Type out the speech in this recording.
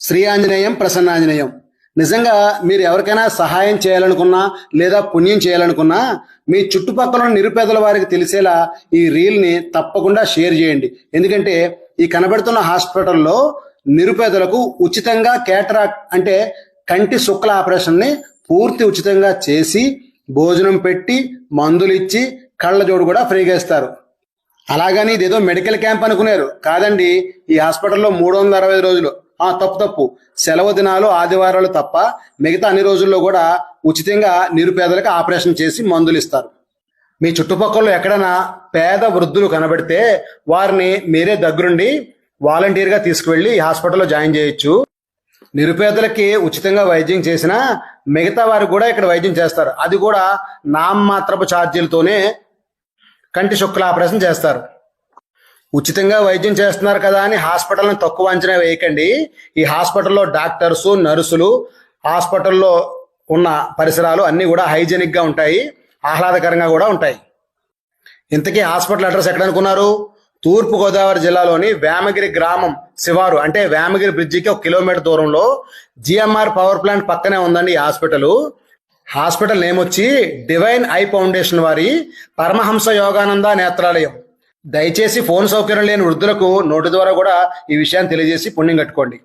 శ్రీ ఆంజనేయం ప్రసన్నాంజనేయం నిజంగా మీరు ఎవరికైనా సహాయం చేయాలనుకున్నా లేదా పుణ్యం చేయాలనుకున్నా మీ చుట్టుపక్కల ఉన్న నిరుపేదల వారికి తెలిసేలా ఈ రీల్ని తప్పకుండా షేర్ చేయండి. ఎందుకంటే ఈ కనబడుతున్న హాస్పిటల్లో నిరుపేదలకు ఉచితంగా కేటరాక్ అంటే కంటి శుక్ల ఆపరేషన్ని పూర్తి ఉచితంగా చేసి భోజనం పెట్టి మందులు ఇచ్చి కళ్ళ జోడు కూడా ఫ్రీగా ఇస్తారు. అలాగని ఇదేదో మెడికల్ క్యాంప్ అనుకున్నారు కాదండి ఈ హాస్పిటల్లో మూడు వందల అరవై రోజులు. ఆ తప్పు తప్పు. సెలవు దినాలు ఆదివారాలు తప్ప మిగతా అన్ని రోజుల్లో కూడా ఉచితంగా నిరుపేదలకు ఆపరేషన్ చేసి మందులు ఇస్తారు. మీ చుట్టుపక్కల ఎక్కడైనా పేద వృద్ధులు కనబడితే వారిని మీరే దగ్గరుండి వాలంటీర్గా తీసుకువెళ్ళి హాస్పిటల్లో జాయిన్ చేయొచ్చు. నిరుపేదలకి ఉచితంగా వైద్యం చేసినా మిగతా వారు కూడా ఇక్కడ వైద్యం చేస్తారు. అది కూడా నామమాత్రపు ఛార్జీలతోనే కంటి శుక్ల ఆపరేషన్ చేస్తారు. ఉచితంగా వైద్యం చేస్తున్నారు కదా అని హాస్పిటల్ని తక్కువ అంచనా వేయకండి. ఈ హాస్పిటల్లో డాక్టర్స్ నర్సులు హాస్పిటల్లో ఉన్న పరిసరాలు అన్నీ కూడా హైజెనిక్గా ఉంటాయి. ఆహ్లాదకరంగా కూడా ఉంటాయి. ఇంతకీ హాస్పిటల్ అడ్రస్ ఎక్కడ అనుకున్నారు తూర్పు గోదావరి జిల్లాలోని వేమగిరి గ్రామం శివారు అంటే వేమగిరి బ్రిడ్జికి ఒక కిలోమీటర్ దూరంలో జిఎంఆర్ పవర్ ప్లాంట్ పక్కనే ఉందండి ఈ హాస్పిటల్. హాస్పిటల్ నేమ్ వచ్చి డివైన్ ఐ ఫౌండేషన్ వారి పరమహంస యోగానంద నేత్రాలయం. దయచేసి ఫోన్ సౌకర్యం లేని వృద్ధులకు నోటి ద్వారా కూడా ఈ విషయాన్ని తెలియజేసి పుణ్యం కట్టుకోండి.